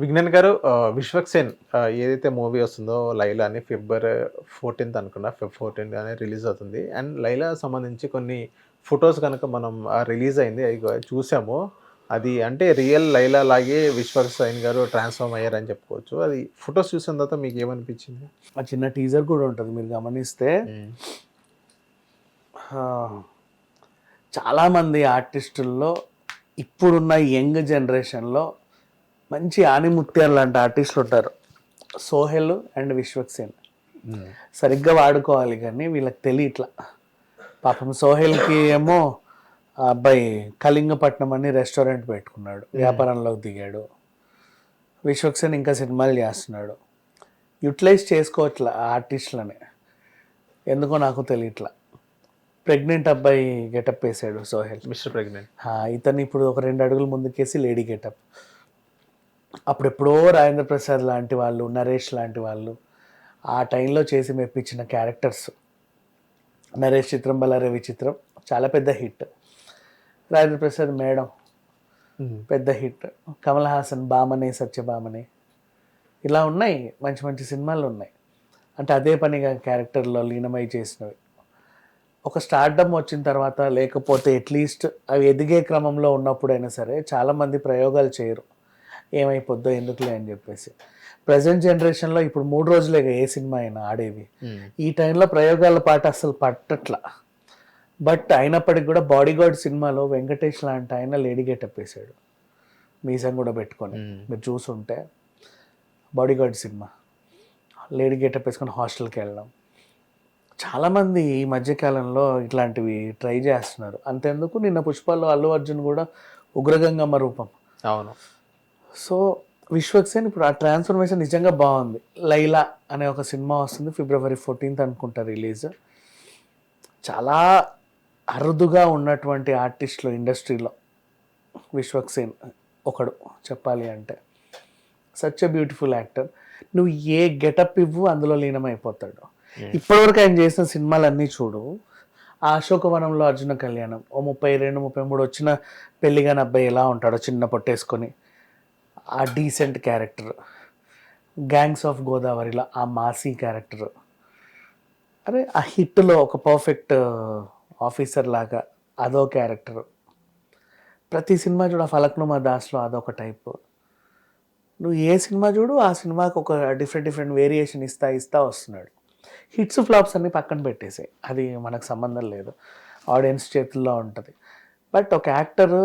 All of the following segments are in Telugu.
విజ్ఞాన్ గారు విశ్వక్సేన్ ఏదైతే మూవీ వస్తుందో లైలా అని ఫిబ్రవరి ఫోర్టీన్త్ అనుకున్నా ఫిబ్ ఫోర్టీన్త్ అని రిలీజ్ అవుతుంది. అండ్ లైలా సంబంధించి కొన్ని ఫొటోస్ కనుక మనం రిలీజ్ అయింది అవి చూసాము. అది అంటే రియల్ లైలా లాగే విశ్వక్సేన్ గారు ట్రాన్స్ఫార్మ్ అయ్యారని చెప్పుకోవచ్చు. అది ఫొటోస్ చూసిన తర్వాత మీకు ఏమనిపించింది? ఆ చిన్న టీజర్ కూడా ఉంటుంది మీరు గమనిస్తే. చాలామంది ఆర్టిస్టుల్లో ఇప్పుడున్న యంగ్ జనరేషన్లో మంచి ఆనిముత్యాలు లాంటి ఆర్టిస్టులు ఉంటారు. సోహెల్ అండ్ విశ్వక్సేన్ సరిగ్గా వాడుకోవాలి కానీ వీళ్ళకి తెలియట్లా. పాపం సోహెల్కి ఏమో అబ్బాయి కళింగపట్నం అని రెస్టారెంట్ పెట్టుకున్నాడు. వ్యాపారంలోకి దిగాడు. విశ్వక్సేన్ ఇంకా సినిమాలు చేస్తున్నాడు. యూటిలైజ్ చేసుకోవట్లా ఆ ఆర్టిస్టులని. ఎందుకో నాకు తెలియట్లా. ప్రెగ్నెంట్ అబ్బాయి గెటప్ వేసాడు సోహెల్. Mister pregnant. ఇతను ఇప్పుడు ఒక రెండు అడుగులు ముందుకేసి లేడీ గెటప్. అప్పుడెప్పుడో రాజేంద్ర ప్రసాద్ లాంటి వాళ్ళు నరేష్ లాంటి వాళ్ళు ఆ టైంలో చేసి మెప్పించిన క్యారెక్టర్స్. నరేష్ చిత్రం బలారవి చిత్రం చాలా పెద్ద హిట్. రాజేంద్ర ప్రసాద్ మేడం పెద్ద హిట్. కమల్ హాసన్ బామనే సత్యభామనే ఇలా ఉన్నాయి మంచి మంచి సినిమాలు ఉన్నాయి. అంటే అదే పనిగా క్యారెక్టర్లో లీనమై చేసినవి. ఒక స్టార్డమ్ వచ్చిన తర్వాత లేకపోతే అట్లీస్ట్ అవి ఎదిగే క్రమంలో ఉన్నప్పుడైనా సరే చాలామంది ప్రయోగాలు చేయరు. ఏమైపోద్దో ఎందుకులే అని చెప్పేసి. ప్రజెంట్ జనరేషన్లో ఇప్పుడు మూడు రోజులే ఏ సినిమా అయినా ఆడేవి. ఈ టైంలో ప్రయోగాల పాట అసలు పట్టట్లా. బట్ అయినప్పటికి కూడా బాడీ గార్డ్ సినిమాలో వెంకటేష్ లాంటి ఆయన లేడీ గెటప్ వేశాడు. మీసం కూడా పెట్టుకొని. మీరు చూసుంటే బాడీ గార్డ్ సినిమా. లేడీ గెటప్ వేసుకొని హాస్టల్కి వెళ్ళడం. చాలామంది ఈ మధ్యకాలంలో ఇట్లాంటివి ట్రై చేస్తున్నారు. అంతెందుకు? నిన్న పుష్పాల్లో అల్లు అర్జున్ కూడా ఉగ్రగంగమ్మ రూపం. అవును. సో విశ్వక్సేన్ ఇప్పుడు ఆ ట్రాన్స్ఫర్మేషన్ నిజంగా బాగుంది. లైలా అనే ఒక సినిమా వస్తుంది ఫిబ్రవరి ఫోర్టీన్త్ అనుకుంటా రిలీజ్. చాలా అరుదుగా ఉన్నటువంటి ఆర్టిస్టులు ఇండస్ట్రీలో విశ్వక్సేన్ ఒకడు చెప్పాలి అంటే. Such a beautiful actor. నువ్వు ఏ గెటప్ ఇవ్వు అందులో లీనమైపోతాడు. ఇప్పటివరకు ఆయన చేసిన సినిమాలన్నీ చూడు. ఆ అశోకవనంలో అర్జున కళ్యాణం ఓ ముప్పై రెండు ముప్పై మూడు వచ్చిన పెళ్ళిగాని అబ్బాయి ఎలా ఉంటాడో చిన్న పొట్టేసుకొని. ఆ డీసెంట్ క్యారెక్టర్ గ్యాంగ్స్ ఆఫ్ గోదావరిలో ఆ మాసీ క్యారెక్టర్ అరే ఆ హిట్లో ఒక పర్ఫెక్ట్ ఆఫీసర్ uh, లాగా అదో క్యారెక్టర్ ప్రతి సినిమా చూడు ఆ ఫలక్నుమా దాస్లో అదొక టైప్ నువ్వు ఏ సినిమా చూడు ఆ సినిమాకి ఒక డిఫరెంట్ డిఫరెంట్ వేరియేషన్ ఇస్తా ఇస్తా వస్తున్నాడు. హిట్స్ ఫ్లాప్స్ అన్ని పక్కన పెట్టేసాయి. అది మనకు సంబంధం లేదు. ఆడియన్స్ చేతుల్లో ఉంటుంది. బట్ ఒక యాక్టర్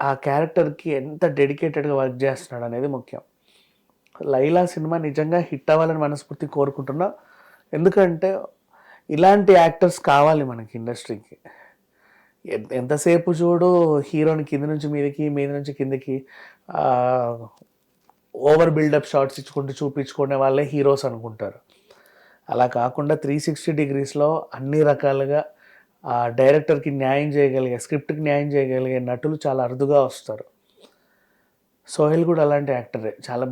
ఆ క్యారెక్టర్కి ఎంత డెడికేటెడ్గా వర్క్ చేస్తున్నాడు అనేది ముఖ్యం. లైలా సినిమా నిజంగా హిట్ అవ్వాలని మనస్ఫూర్తి కోరుకుంటున్నా. ఎందుకంటే ఇలాంటి యాక్టర్స్ కావాలి మనకి ఇండస్ట్రీకి. ఎంతసేపు చూడు హీరోని కింద నుంచి మీదకి మీద నుంచి కిందకి ఓవర్ బిల్డప్ షార్ట్స్ ఇచ్చుకుంటూ చూపించుకునే వాళ్ళే హీరోస్ అనుకుంటారు. అలా కాకుండా త్రీ సిక్స్టీ డిగ్రీస్లో అన్ని రకాలుగా ఆ డైరెక్టర్కి న్యాయం చేయగలిగే స్క్రిప్ట్కి న్యాయం చేయగలిగే నటులు చాలా అరుదుగా వస్తారు. సోహెల్ కూడా అలాంటి యాక్టరే. చాలా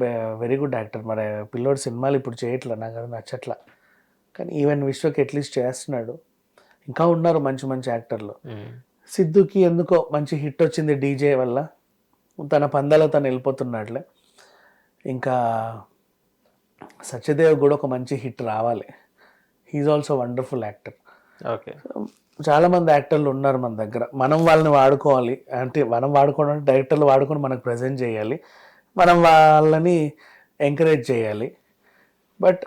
వెరీ గుడ్ యాక్టర్. మరి పిల్లోడు సినిమాలు ఇప్పుడు చేయట్లే నాకు అది నచ్చట్లా. కానీ ఈవెన్ విశ్వకి అట్లీస్ట్ చేస్తున్నాడు. ఇంకా ఉన్నారు మంచి మంచి యాక్టర్లు. సిద్ధుకి ఎందుకో మంచి హిట్ వచ్చింది డీజే వల్ల. తన పందాలో తను వెళ్ళిపోతున్నాడులే. ఇంకా సత్యదేవ్ కూడా ఒక మంచి హిట్ రావాలి. He also wonderful actor okay. చాలా మంది యాక్టర్లు ఉన్నారు మన దగ్గర. మనం వాళ్ళని వాడుకోవాలి. అంటే మనం వాడుకోవడం అంటే డైరెక్టర్లు వాడుకొని మనకు ప్రజెంట్ చేయాలి. మనం వాళ్ళని ఎంకరేజ్ చేయాలి. But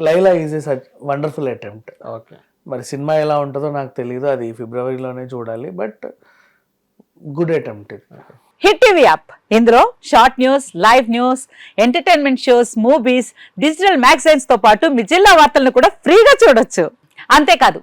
Laila is a such wonderful attempt. Okay. మరి సినిమా ఎలా ఉంటుందో నాకు తెలియదు అది ఫిబ్రవరిలోనే చూడాలి. బట్ గుడ్ అటెంప్ట్ ఇది. Hit TV app. ఇందులో short news live news entertainment shows movies digital మ్యాగజైన్స్తో పాటు మీ జిల్లా వార్తలను కూడా ఫ్రీగా చూడొచ్చు. అంతేకాదు